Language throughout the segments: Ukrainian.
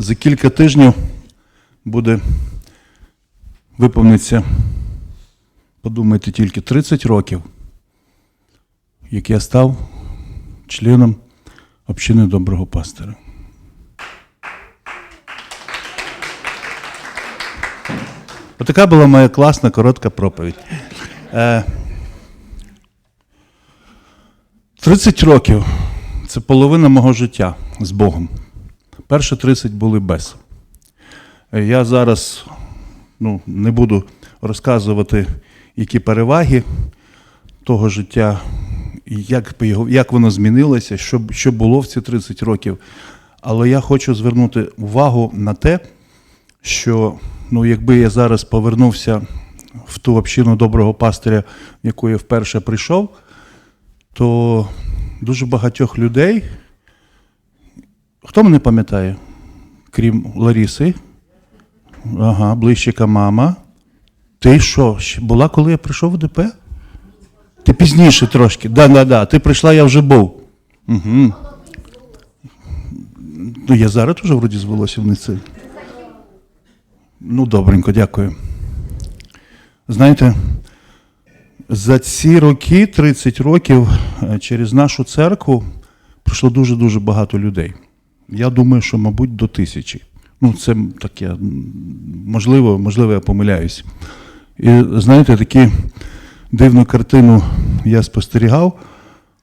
За кілька тижнів буде виповниться, подумайте тільки, 30 років, як я став членом общини доброго пастора. Отака була моя класна коротка проповідь. Е, 30 років це половина мого життя з Богом. Перші 30 були без. Я зараз ну, не буду розказувати, які переваги того життя, як, як воно змінилося, що, що було в ці 30 років. Але я хочу звернути увагу на те, що ну, якби я зараз повернувся в ту общину доброго пастиря, в яку я вперше прийшов, то дуже багатьох людей. Хто мене пам'ятає? Крім Ларіси? Ага, ближчика мама. Ти що? Була, коли я прийшов в ДП? Ти пізніше трошки. Да, да, да. Ти прийшла, я вже був. Угу. Ну, я зараз теж вроді з це. Ну, добренько, дякую. Знаєте, за ці роки, 30 років, е, через нашу церкву пройшло дуже-дуже багато людей. Я думаю, що, мабуть, до тисячі. Ну, це таке, можливо, можливо, я помиляюсь. І знаєте, таку дивну картину я спостерігав.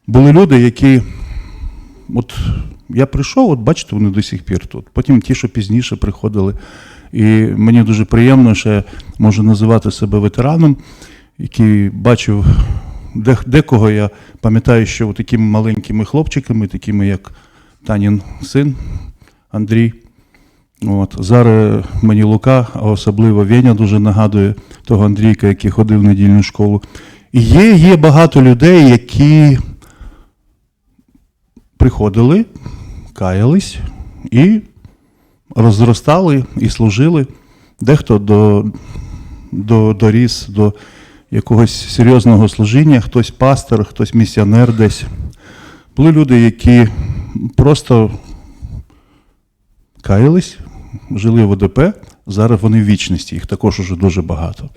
Були люди, які, от я прийшов, от бачите, вони до сих пір тут. Потім ті, що пізніше приходили. І мені дуже приємно, що я можу називати себе ветераном, який бачив декого я пам'ятаю, що такими маленькими хлопчиками, такими як Танін син Андрій. От. Зараз мені Лука, а особливо Веня дуже нагадує того Андрійка, який ходив в недільну школу. І є, є багато людей, які приходили, каялись і розростали і служили. Дехто до, до, доріс до якогось серйозного служіння, хтось пастор, хтось місіонер десь. Були люди, які просто каялись, жили в ОДП, зараз вони в вічності, їх також уже дуже багато.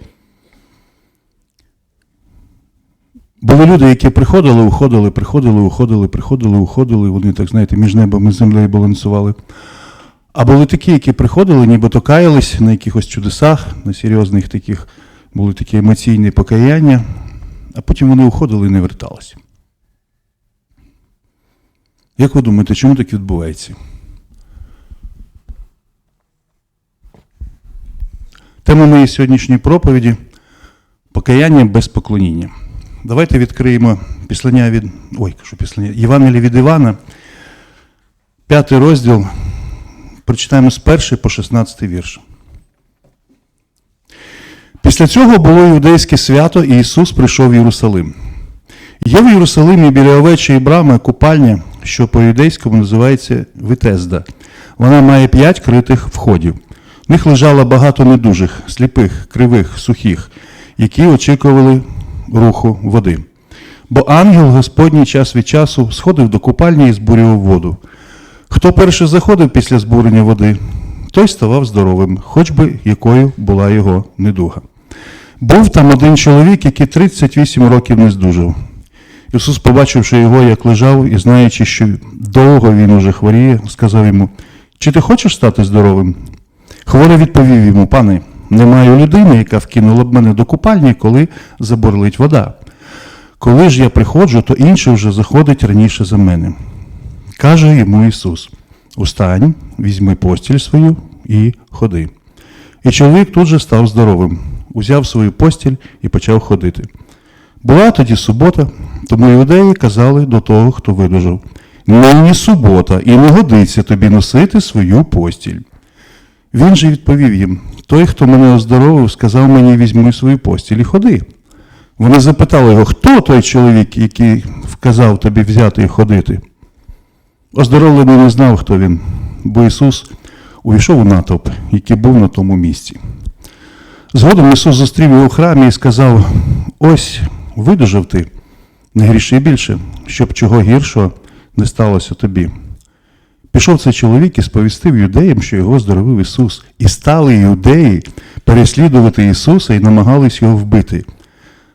Були люди, які приходили, уходили, приходили, уходили, приходили, уходили, вони, так знаєте, між небом і землею балансували. А були такі, які приходили, нібито каялись на якихось чудесах, на серйозних таких, були такі емоційні покаяння, а потім вони уходили і не верталися. Як ви думаєте, чому так відбувається? Тема моєї сьогоднішньої проповіді покаяння без поклоніння. Давайте відкриємо післання від. Ой, кажу післання. Євангелія від Івана, п'ятий розділ. Прочитаємо з першої по 16 вірш. Після цього було іудейське свято, і Ісус прийшов в Єрусалим. Є в Єрусалимі біля овечої брами купальня, що по-юдейському називається Витезда. Вона має п'ять критих входів. В них лежало багато недужих, сліпих, кривих, сухих, які очікували руху води. Бо ангел Господній час від часу сходив до купальні і збурював воду. Хто перший заходив після збурення води, той ставав здоровим, хоч би якою була його недуга. Був там один чоловік, який 38 років не здужав. Ісус, побачивши його, як лежав, і знаючи, що довго він уже хворіє, сказав йому: Чи ти хочеш стати здоровим? Хворий відповів йому, пане, немає людини, яка вкинула б мене до купальні, коли заборлить вода. Коли ж я приходжу, то інший вже заходить раніше за мене. Каже йому Ісус: Устань, візьми постіль свою і ходи. І чоловік тут же став здоровим, узяв свою постіль і почав ходити. Була тоді субота, тому іудеї казали до того, хто видужав: Нині субота, і не годиться тобі носити свою постіль. Він же відповів їм: Той, хто мене оздоровив, сказав мені, візьми свою постіль і ходи. Вони запитали його, хто той чоловік, який вказав тобі взяти і ходити. Оздоровлений не знав, хто він, бо Ісус увійшов у натовп, який був на тому місці. Згодом Ісус зустрів його в храмі і сказав: Ось видужав ти, не гріши більше, щоб чого гіршого не сталося тобі. Пішов цей чоловік і сповістив юдеям, що його здоровив Ісус. І стали юдеї переслідувати Ісуса і намагались його вбити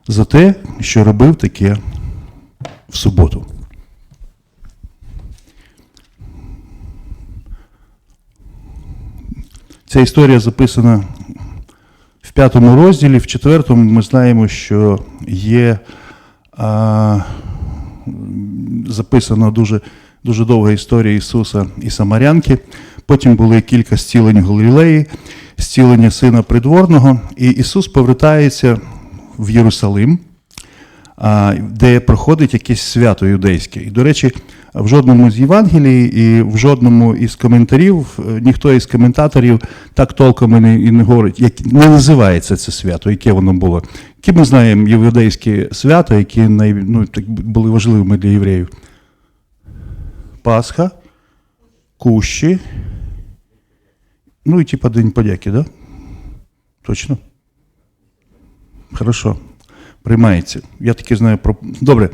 за те, що робив таке в суботу. Ця історія записана в п'ятому розділі, в четвертому ми знаємо, що є записана дуже, дуже довга історія Ісуса і Самарянки. Потім були кілька зцілень в Галілеї, зцілення сина придворного, і Ісус повертається в Єрусалим, де проходить якесь свято юдейське. І, до речі, в жодному з Євангелій і в жодному із коментарів, е, ніхто із коментаторів так толком і не говорить, як не називається це свято, яке воно було. Які ми знаємо євдейські свята, які най, ну, так були важливими для євреїв? Пасха, Кущі, ну і типа День подяки, да? Точно? Хорошо. Приймається. Я таки знаю про. Добре.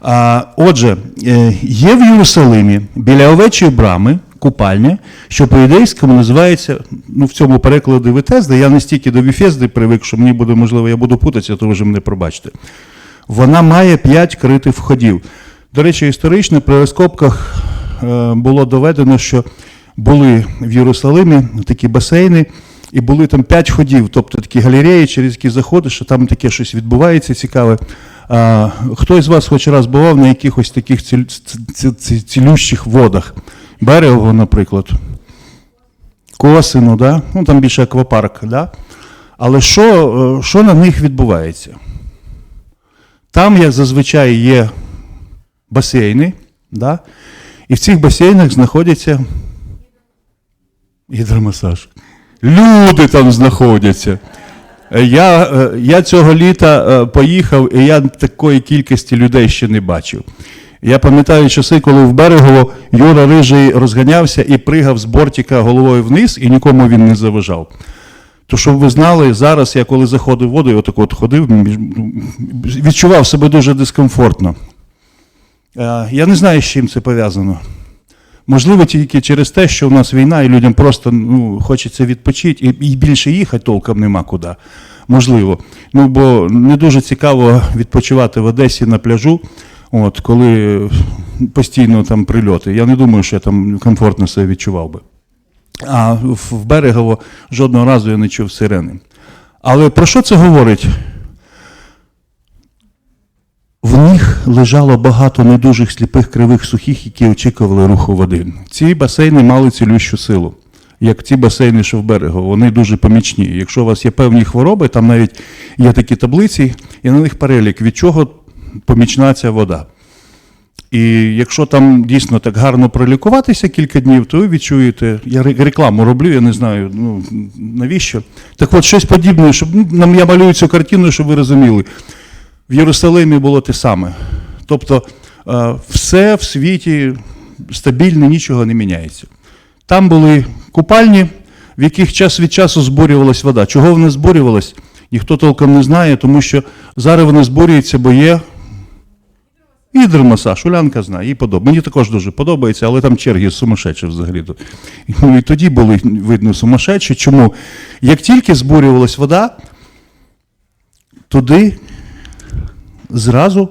А, отже, е, є в Єрусалимі біля овечої брами купальня, що по-ідейському називається, ну в цьому перекладі Витезда. Я не стільки до Віфезди привик, що мені буде, можливо, я буду путатися, то вже мене пробачите. Вона має п'ять критих входів. До речі, історично при розкопках е, було доведено, що були в Єрусалимі такі басейни, і були там п'ять ходів, тобто такі галереї, через які заходиш, що там таке щось відбувається цікаве. А, хто з вас хоч раз бував на якихось таких цілющих водах? Берегово, наприклад. Косину, да? ну там більше аквапарк, да? але що, е, що на них відбувається? Там, як зазвичай, є басейни, да? і в цих басейнах знаходяться гідромасаж. Люди там знаходяться. Я, е, я цього літа е, поїхав, і я такої кількості людей ще не бачив. Я пам'ятаю часи, коли в берегово Юра Рижий розганявся і пригав з бортика головою вниз, і нікому він не заважав. То, щоб ви знали, зараз я коли заходив в воду, я отак от ходив, відчував себе дуже дискомфортно. Е, Я не знаю, з чим це пов'язано. Можливо, тільки через те, що у нас війна, і людям просто ну, хочеться відпочити, і більше їхати толком нема куди. Можливо. Ну, бо не дуже цікаво відпочивати в Одесі на пляжу, от, коли постійно там прильоти. Я не думаю, що я там комфортно себе відчував би. А в берегово жодного разу я не чув сирени. Але про що це говорить? В них лежало багато недужих сліпих кривих сухих, які очікували руху води. Ці басейни мали цілющу силу, як ті басейни, що в берегу. Вони дуже помічні. Якщо у вас є певні хвороби, там навіть є такі таблиці, і на них перелік, від чого помічна ця вода. І якщо там дійсно так гарно пролікуватися кілька днів, то ви відчуєте, я рекламу роблю, я не знаю, ну навіщо. Так от щось подібне, щоб ну, нам я малюю цю картину, щоб ви розуміли. В Єрусалимі було те саме. Тобто е, все в світі стабільно, нічого не міняється. Там були купальні, в яких час від часу збурювалась вода. Чого вона збурювалась, ніхто толком не знає, тому що зараз вона збурюється, бо є гідромасаж. Улянка знає, їй подобається. Мені також дуже подобається, але там черги сумасшедші взагалі. Ну, і тоді були видно сумасшедші. Чому? Як тільки збурювалась вода, туди зразу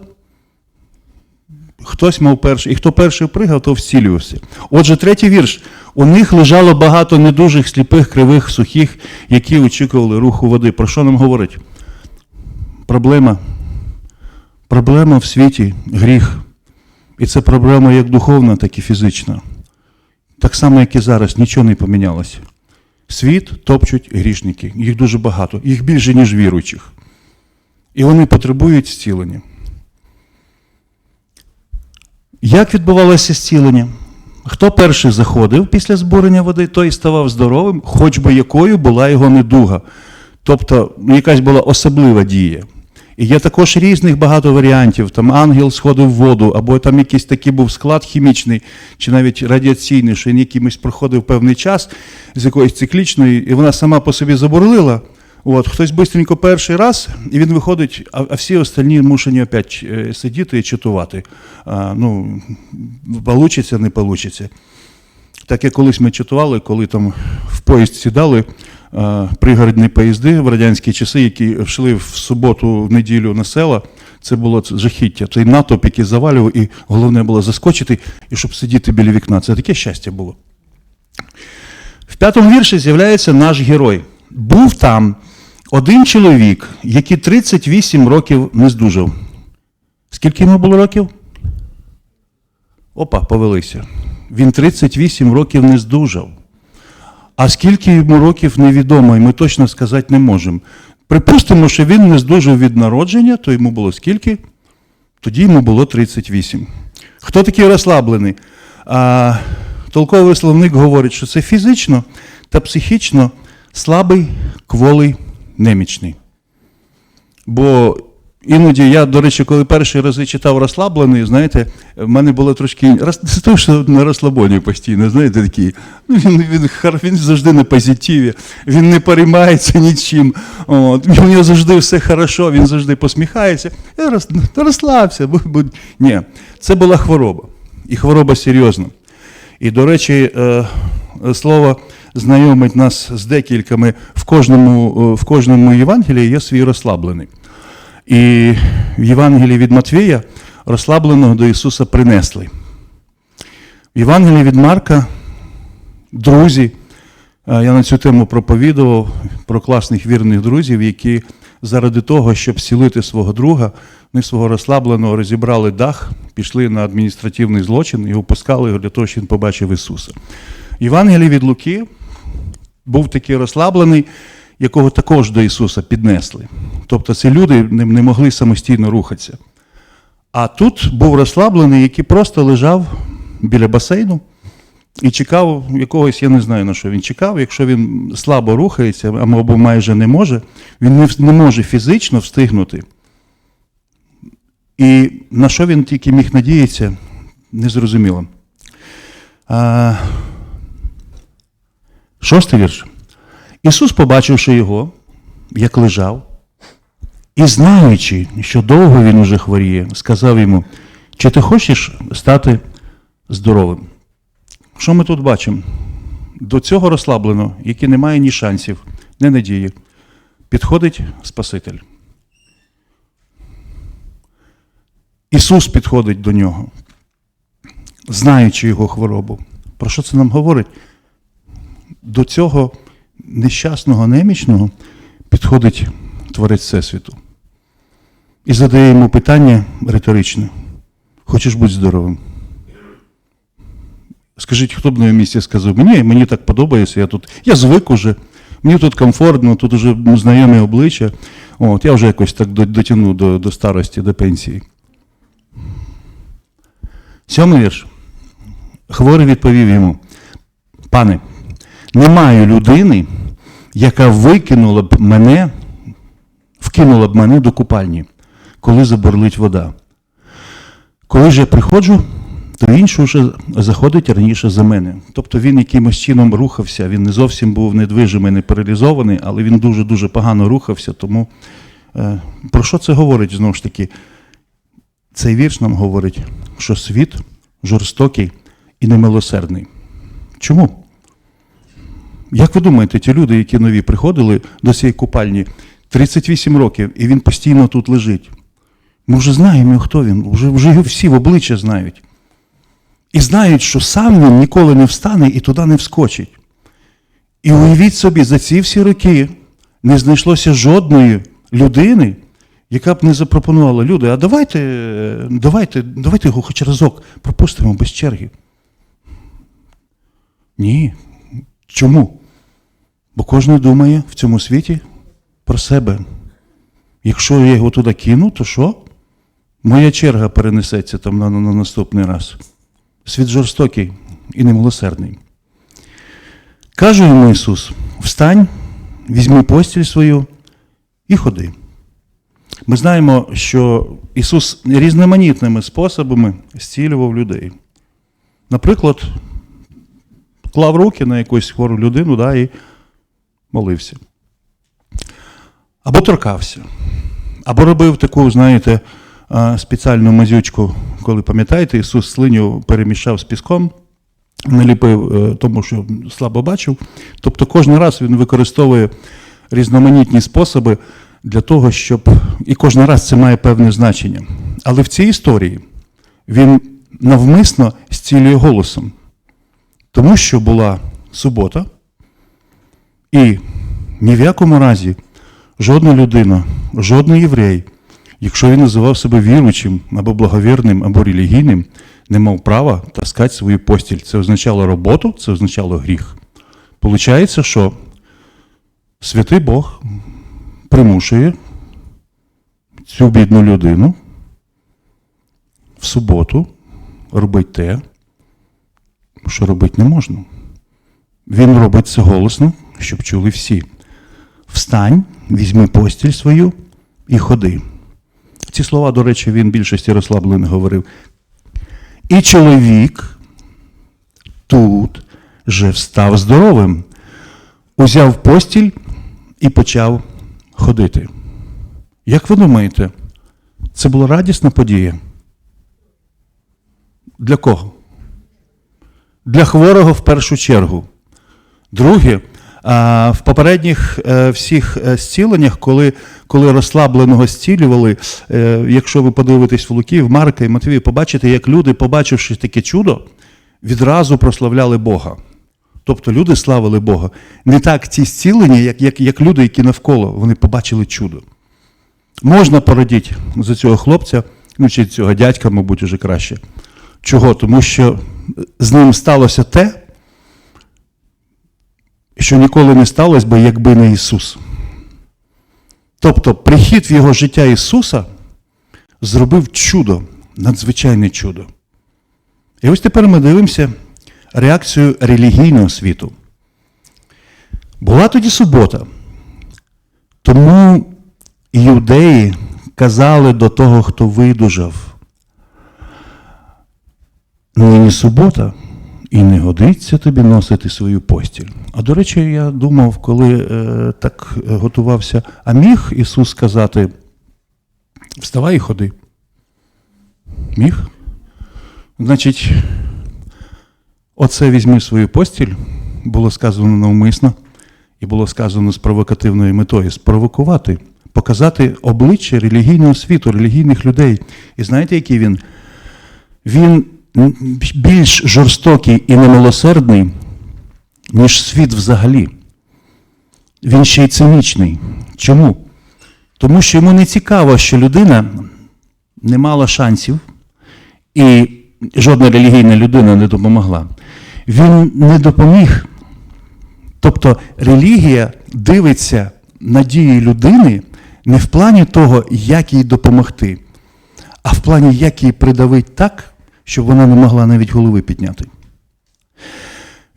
хтось мав перший, і хто перший пригав, то вцілювався. Отже, третій вірш. У них лежало багато недужих, сліпих, кривих, сухих, які очікували руху води. Про що нам говорить? Проблема. Проблема в світі гріх. І це проблема як духовна, так і фізична. Так само, як і зараз, нічого не помінялося. Світ топчуть грішники. Їх дуже багато, їх більше, ніж віруючих. І вони потребують зцілення. Як відбувалося зцілення? Хто перший заходив після збурення води, той ставав здоровим, хоч би якою була його недуга. Тобто ну, якась була особлива дія. І є також різних багато варіантів. Там ангел сходив в воду, або там якийсь такий був склад хімічний, чи навіть радіаційний, що він якимось проходив певний час з якоїсь циклічної, і вона сама по собі забурлила. От, хтось бистренько перший раз, і він виходить, а, а всі остальні мушені опять е, сидіти і читувати. А, ну, получиться, не получиться. Так як колись ми читували, коли там в поїзд сідали пригородні поїзди в радянські часи, які йшли в суботу, в неділю на села, це було жахіття. Цей натовп, який завалював, і головне було заскочити, і щоб сидіти біля вікна. Це таке щастя було. В п'ятому вірші з'являється наш герой. Був там один чоловік, який 38 років не здужав. Скільки йому було років? Опа, повелися. Він 38 років не здужав. А скільки йому років невідомо, і ми точно сказати не можемо. Припустимо, що він не здужав від народження, то йому було скільки? Тоді йому було 38. Хто такий розслаблений? А, толковий словник говорить, що це фізично та психічно слабий, кволий, немічний. Бо іноді я, до речі, коли перші рази читав розслаблений, знаєте, в мене було трошки це те, що на розслабоні постійно, знаєте, такий. Ну, він, він, він завжди на позитиві, він не переймається нічим. От, у нього завжди все хорошо, він завжди посміхається. Я роз, розслабся. Бо, бо... Ні, це була хвороба. І хвороба серйозна. І, до речі, е, слово знайомить нас з декількома. В кожному, в кожному Євангелії є свій розслаблений. І в Євангелії від Матвія розслабленого до Ісуса принесли. В Євангелії від Марка друзі, е, я на цю тему проповідував про класних вірних друзів, які заради того, щоб зцілити свого друга, вони свого розслабленого розібрали дах, пішли на адміністративний злочин і опускали його для того, щоб він побачив Ісуса. В Євангелії від Луки був такий розслаблений, якого також до Ісуса піднесли. Тобто ці люди не, могли самостійно рухатися. А тут був розслаблений, який просто лежав біля басейну і чекав якогось, я не знаю на що він чекав. Якщо він слабо рухається, або майже не може, він не, може фізично встигнути. І на що він тільки міг надіятися, незрозуміло. Шостий вірш. Ісус, побачивши його, як лежав, і знаючи, що довго він уже хворіє, сказав йому: чи ти хочеш стати здоровим? Що ми тут бачимо? До цього розслабленого, який не має ні шансів, ні надії, підходить Спаситель. Ісус підходить до нього, знаючи його хворобу. Про що це нам говорить? До цього нещасного немічного підходить Творець Всесвіту і задає йому питання риторичне: Хочеш бути здоровим? Скажіть, хто б на його місці сказав, мені, мені так подобається, я тут, я звик уже, мені тут комфортно, тут уже знайомі обличчя. От, я вже якось так дотягну до, до старості, до пенсії. Сьомий вірш. Хворий відповів йому: Пане, немає людини, яка викинула б мене, вкинула б мене до купальні, коли заборлить вода. Коли ж я приходжу, то інший вже заходить раніше за мене. Тобто він якимось чином рухався, він не зовсім був недвижимий, не паралізований, але він дуже-дуже погано рухався. Тому е, про що це говорить знову ж таки? Цей вірш нам говорить, що світ жорстокий і немилосердний. Чому? Як ви думаєте, ті люди, які нові приходили до цієї купальні 38 років, і він постійно тут лежить? Ми вже знаємо, хто він, вже, вже його всі в обличчя знають. І знають, що сам він ніколи не встане і туди не вскочить. І уявіть собі, за ці всі роки не знайшлося жодної людини, яка б не запропонувала люди, а давайте, давайте, давайте його хоч разок пропустимо без черги. Ні. Чому? Бо кожен думає в цьому світі про себе. Якщо я його туди кину, то що? Моя черга перенесеться там на, на, на наступний раз. Світ жорстокий і немилосердний. Каже йому Ісус: встань, візьми постіль свою і ходи. Ми знаємо, що Ісус різноманітними способами зцілював людей. Наприклад, клав руки на якусь хвору людину да, і молився. Або торкався, або робив таку, знаєте, спеціальну мазючку, коли пам'ятаєте, Ісус слиню перемішав з піском, наліпив, е, тому що слабо бачив. Тобто кожен раз він використовує різноманітні способи для того, щоб. І кожен раз це має певне значення. Але в цій історії він навмисно зцілює голосом, тому що була субота, і ні в якому разі жодна людина, жодний єврей, якщо він називав себе віруючим або благовірним, або релігійним, не мав права таскати свою постіль. Це означало роботу, це означало гріх. Получається, що святий Бог примушує цю бідну людину в суботу робити те, що робити не можна. Він робить це голосно, щоб чули всі. Встань, візьми постіль свою і ходи. Ці слова, до речі, він більшості розслаблених говорив. І чоловік тут же встав здоровим, узяв постіль і почав ходити. Як ви думаєте, це була радісна подія? Для кого? Для хворого в першу чергу. Друге, в попередніх е, всіх е, зціленнях, коли, коли розслабленого зцілювали, е, якщо ви подивитесь в Луки, в Марка і Матвію, побачите, як люди, побачивши таке чудо, відразу прославляли Бога. Тобто люди славили Бога. Не так ці зцілення, як, як, як люди, які навколо, вони побачили чудо. Можна порадіти за цього хлопця, ну чи цього дядька, мабуть, уже краще. Чого? Тому що з ним сталося те, що ніколи не сталося би, якби не Ісус. Тобто прихід в його життя Ісуса зробив чудо, надзвичайне чудо. І ось тепер ми дивимося реакцію релігійного світу. Була тоді субота, тому юдеї казали до того, хто видужав. Нині субота, і не годиться тобі носити свою постіль. А до речі, я думав, коли е, так е, готувався, а міг Ісус сказати: вставай і ходи. Міг? Значить, оце візьми свою постіль, було сказано навмисно, і було сказано з провокативною метою спровокувати, показати обличчя релігійного світу, релігійних людей. І знаєте, який він? Він більш жорстокий і немилосердний, ніж світ взагалі. Він ще й цинічний. Чому? Тому що йому не цікаво, що людина не мала шансів, і жодна релігійна людина не допомогла. Він не допоміг. Тобто релігія дивиться на дії людини не в плані того, як їй допомогти, а в плані, як її придавить так, щоб вона не могла навіть голови підняти.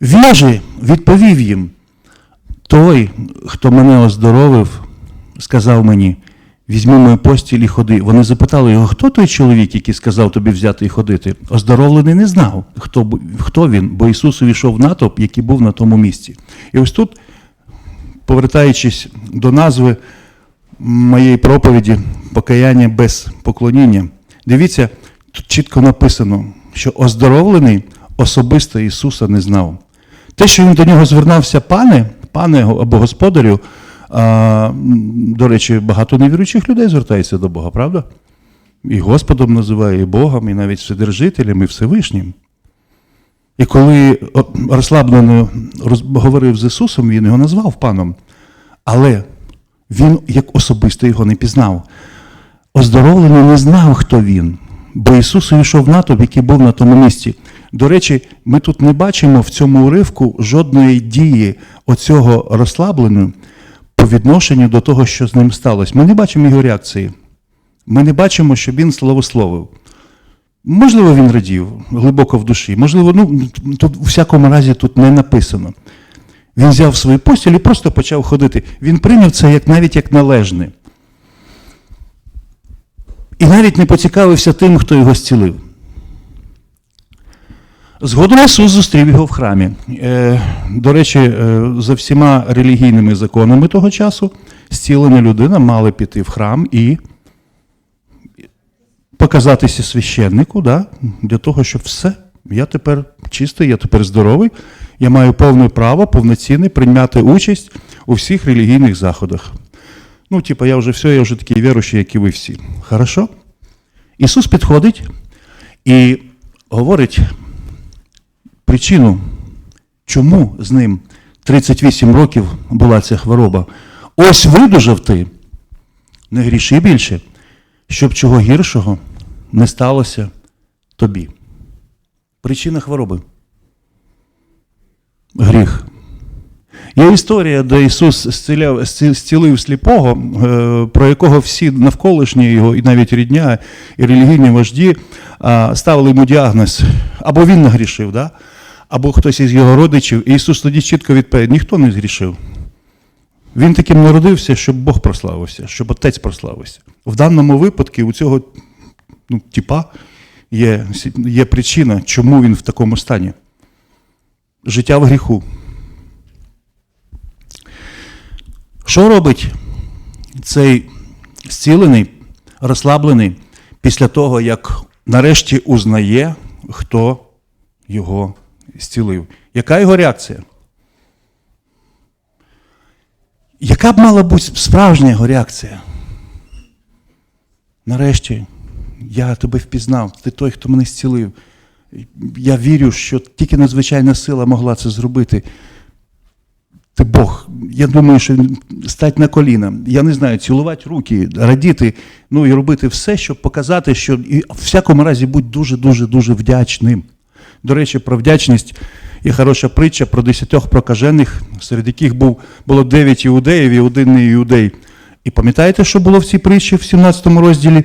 Він же відповів їм, той, хто мене оздоровив, сказав мені, візьми мою постіль і ходи. Вони запитали його, хто той чоловік, який сказав тобі взяти і ходити? Оздоровлений не знав, хто, хто він, бо Ісус увійшов в натовп, який був на тому місці. І ось тут, повертаючись до назви моєї проповіді покаяння без поклоніння, дивіться, тут чітко написано, що оздоровлений особисто Ісуса не знав. Те, що він до нього звернувся, пане, пане або господарю, а, до речі, багато невіруючих людей звертається до Бога, правда? І Господом називає, і Богом, і навіть Вседержителем, і Всевишнім. І коли розслаблено роз- говорив з Ісусом, він його назвав паном. Але він як особисто його не пізнав. Оздоровлений не знав, хто він, бо Ісус увійшов в натовп, який був на тому місці. До речі, ми тут не бачимо в цьому уривку жодної дії оцього розслабленого по відношенню до того, що з ним сталося. Ми не бачимо його реакції. Ми не бачимо, що він славословив. Можливо, він радів глибоко в душі. Можливо, ну тут у всякому разі тут не написано. Він взяв свою постіль і просто почав ходити. Він прийняв це як навіть як належне. І навіть не поцікавився тим, хто його зцілив. Згодом Ісус зустрів його в храмі. Е, до речі, е, за всіма релігійними законами того часу зцілена людина мала піти в храм і показатися священнику, да, для того, щоб все Я тепер чистий, я тепер здоровий, я маю повне право, повноцінне прийняти участь у всіх релігійних заходах. Ну, типа, я вже все, я вже такий віруючий, як і ви всі. Хорошо? Ісус підходить і говорить причину, чому з ним 38 років була ця хвороба. Ось видужав ти, не гріши більше, щоб чого гіршого не сталося тобі. Причина хвороби. Гріх. Є історія, де Ісус зціляв, зцілив сліпого, е, про якого всі навколишні його, і навіть рідня, і релігійні вожді ставили йому діагноз. Або він нагрішив, да? або хтось із його родичів. І Ісус тоді чітко відповідає, ніхто не згрішив. Він таким народився, щоб Бог прославився, щоб Отець прославився. В даному випадку у цього ну, типа є, є причина, чому він в такому стані. Життя в гріху. Що робить цей зцілений, розслаблений після того, як нарешті узнає, хто його зцілив? Яка його реакція? Яка б мала бути справжня його реакція? Нарешті, я тебе впізнав, ти той, хто мене зцілив. Я вірю, що тільки надзвичайна сила могла це зробити. Ти Бог. Я думаю, що стать на коліна. Я не знаю, цілувати руки, радіти, ну і робити все, щоб показати, що і в всякому разі будь дуже-дуже дуже вдячним. До речі, про вдячність є хороша притча про десятьох прокажених, серед яких був, було дев'ять іудеїв і один не іудей. І пам'ятаєте, що було в цій притчі в 17 розділі,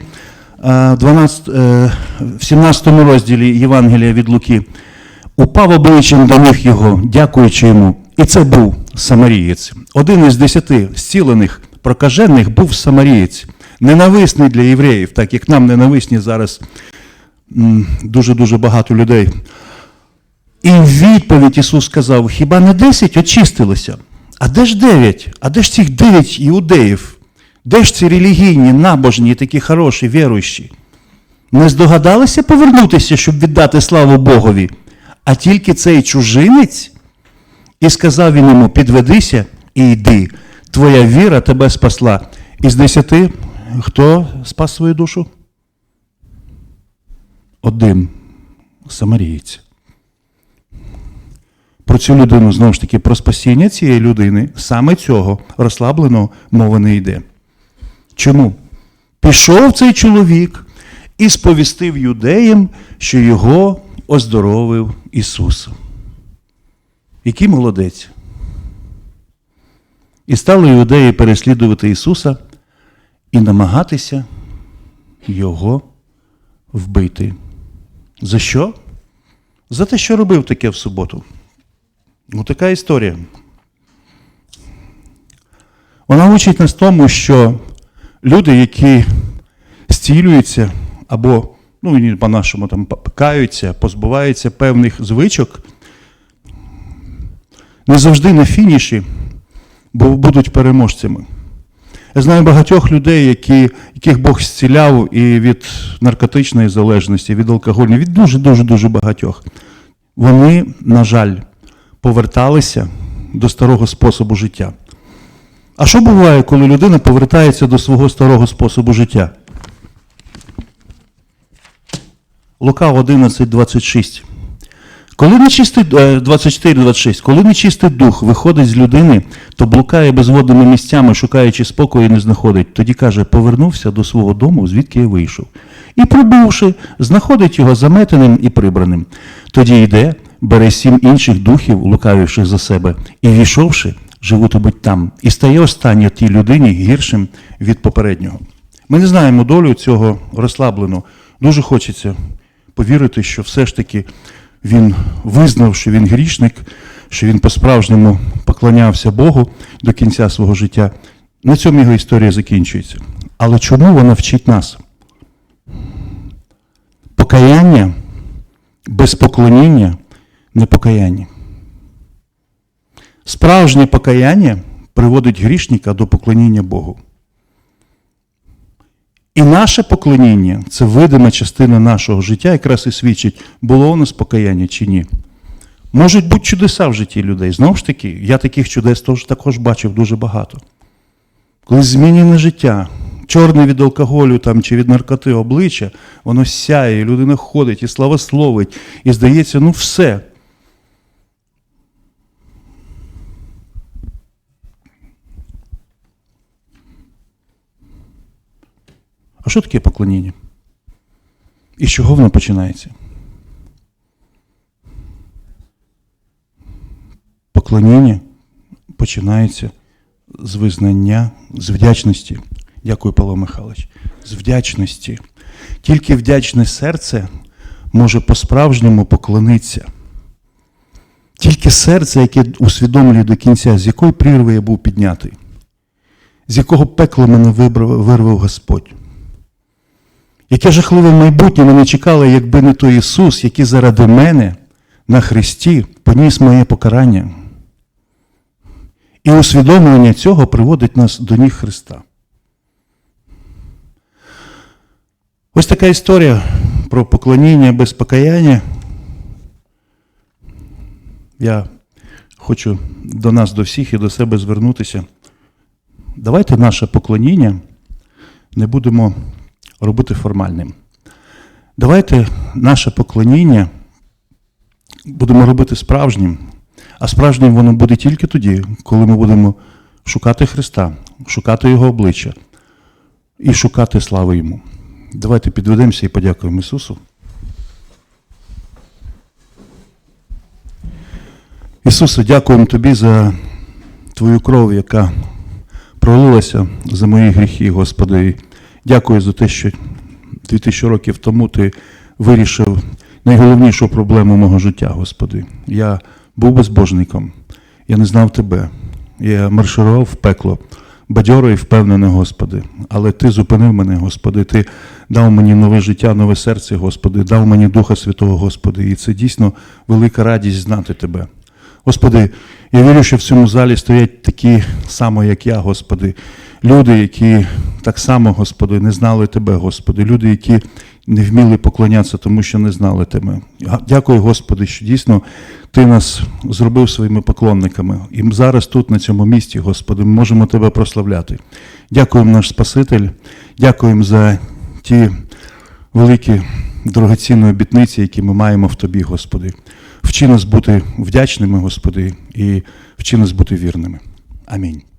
е, 12, е, в 17 розділі Євангелія від Луки? Упав обличчям до ніг його, дякуючи йому. І це був самарієць. Один із десяти зцілених прокажених був самарієць, ненависний для євреїв, так як нам ненависні зараз дуже-дуже багато людей. І в відповідь Ісус сказав: хіба не десять очистилися? А де ж дев'ять? А де ж цих дев'ять іудеїв? Де ж ці релігійні, набожні, такі хороші, віруючі? Не здогадалися повернутися, щоб віддати славу Богові, а тільки цей чужинець? І сказав він йому: підведися і йди, твоя віра тебе спасла. Із десяти хто спас свою душу? Один самарієць. Про цю людину, знову ж таки, про спасіння цієї людини, саме цього розслабленого мови не йде. Чому? Пішов цей чоловік і сповістив юдеям, що його оздоровив Ісус. Який молодець. І стали іудеї переслідувати Ісуса і намагатися Його вбити. За що? За те, що робив таке в суботу. Ну, така історія. Вона учить нас тому, що люди, які зцілюються або, ну, по-нашому там каються, позбуваються певних звичок, не завжди на фініші, бо будуть переможцями. Я знаю багатьох людей, які, яких Бог зціляв і від наркотичної залежності, від алкогольної, від дуже-дуже дуже багатьох. Вони, на жаль, поверталися до старого способу життя. А що буває, коли людина повертається до свого старого способу життя? Лука 11, 26. Коли нечистий, е, 24-26, коли нечистий дух виходить з людини, то блукає безводними місцями, шукаючи спокою, і не знаходить. Тоді каже, повернувся до свого дому, звідки я вийшов. І прибувши, знаходить його заметеним і прибраним. Тоді йде, бере сім інших духів, лукавивших за себе, і війшовши, живутимуть там. І стає останнє тій людині гіршим від попереднього. Ми не знаємо долю цього розслабленого. Дуже хочеться повірити, що все ж таки він визнав, що він грішник, що він по-справжньому поклонявся Богу до кінця свого життя. На цьому його історія закінчується. Але чому вона вчить нас? Покаяння без поклоніння не покаяння. Справжнє покаяння приводить грішника до поклоніння Богу. І наше поклоніння це видима частина нашого життя, якраз і свідчить, було у нас покаяння чи ні. Можуть бути чудеса в житті людей. Знову ж таки, я таких чудес також бачив дуже багато. Коли змінене життя, чорне від алкоголю там, чи від наркоти обличчя, воно сяє, людина ходить і славословить, і здається, ну все. А що таке поклоніння? І з чого воно починається? Поклоніння починається з визнання, з вдячності. Дякую, Павло Михайлович. З вдячності. Тільки вдячне серце може по-справжньому поклонитися. Тільки серце, яке усвідомлює до кінця, з якої прірви я був піднятий, з якого пекла мене вирвав Господь. Яке жахливе майбутнє мене чекало, якби не той Ісус, який заради мене на Христі поніс моє покарання. І усвідомлення цього приводить нас до ніг Христа. Ось така історія про поклоніння без покаяння. Я хочу до нас, до всіх і до себе звернутися. Давайте наше поклоніння не будемо робити формальним. Давайте наше поклоніння будемо робити справжнім. А справжнім воно буде тільки тоді, коли ми будемо шукати Христа, шукати Його обличчя і шукати слави Йому. Давайте підведемося і подякуємо Ісусу. Ісусе, дякуємо Тобі за Твою кров, яка пролилася за мої гріхи, Господи. Дякую за те, що 2000 років тому Ти вирішив найголовнішу проблему мого життя, Господи. Я був безбожником, я не знав Тебе. Я марширував в пекло, бадьоро і впевнений, Господи. Але Ти зупинив мене, Господи. Ти дав мені нове життя, нове серце, Господи, дав мені Духа Святого, Господи. І це дійсно велика радість знати Тебе. Господи, я вірю, що в цьому залі стоять такі само, як я, Господи. Люди, які так само, Господи, не знали Тебе, Господи. Люди, які не вміли поклонятися, тому що не знали Тебе. Дякую, Господи, що дійсно Ти нас зробив своїми поклонниками. І зараз тут, на цьому місці, Господи, ми можемо Тебе прославляти. Дякуємо, наш Спаситель. Дякуємо за ті великі дорогоцінні обітниці, які ми маємо в Тобі, Господи. Вчи нас бути вдячними, Господи, і вчи нас бути вірними. Амінь.